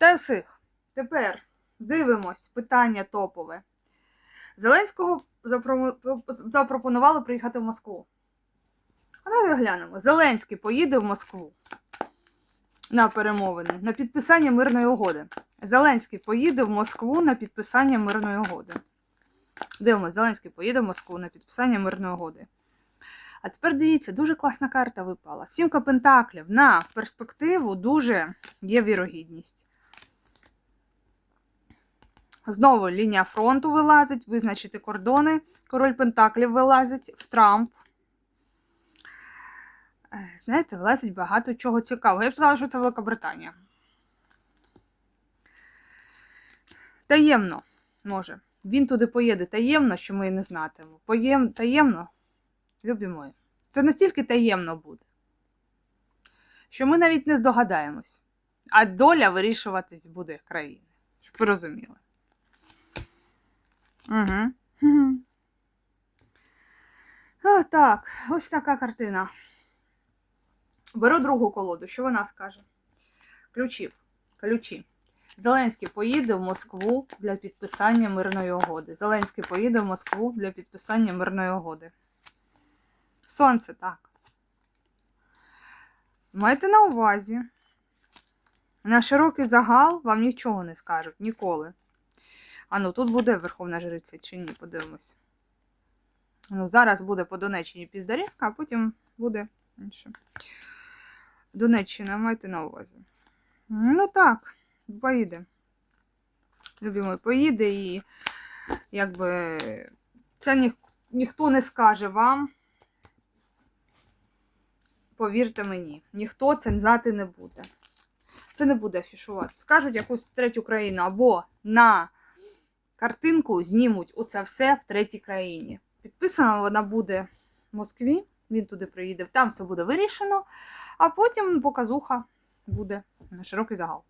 Вітаю всіх! Тепер дивимось питання топове. Зеленського запро- запропонували приїхати в Москву. А давайте глянемо. Зеленський поїде в Москву на перемовини, на підписання мирної угоди. Зеленський поїде в Москву на підписання мирної угоди. Дивимось, Зеленський поїде в Москву на підписання мирної угоди. А тепер дивіться, дуже класна карта випала. Сімка пентаклів на перспективу дуже є вірогідність. Знову лінія фронту вилазить, визначити кордони. Король Пентаклів вилазить в Трамп. Е, Знаєте, вилазить багато чого цікавого. Я б сказала, що це Великобританія. Таємно, може. Він туди поїде таємно, що ми і не знатимемо. Поєм... Таємно, любі мої. Це настільки таємно буде, що ми навіть не здогадаємось. А доля вирішуватись буде країни. Щоб ви розуміли. Угу. О, так, ось така картина. Беру другу колоду. Що вона скаже? Ключів. Ключі. Зеленський поїде в Москву для підписання мирної угоди. Зеленський поїде в Москву для підписання мирної угоди. Сонце, так. Майте на увазі. На широкий загал вам нічого не скажуть ніколи. А ну тут буде Верховна Жриця чи ні, подивимось. Ну, зараз буде по Донеччині Піздарівська, а потім буде інше. Донеччина, майте на увазі. Ну так, поїде. Любимий, поїде і якби це ніх, ніхто не скаже вам. Повірте мені, ніхто це знати не буде. Це не буде афішувати. Скажуть якусь третю країну або на картинку знімуть оце все в третій країні. Підписана вона буде в Москві, він туди приїде, там все буде вирішено, а потім показуха буде на широкий загал.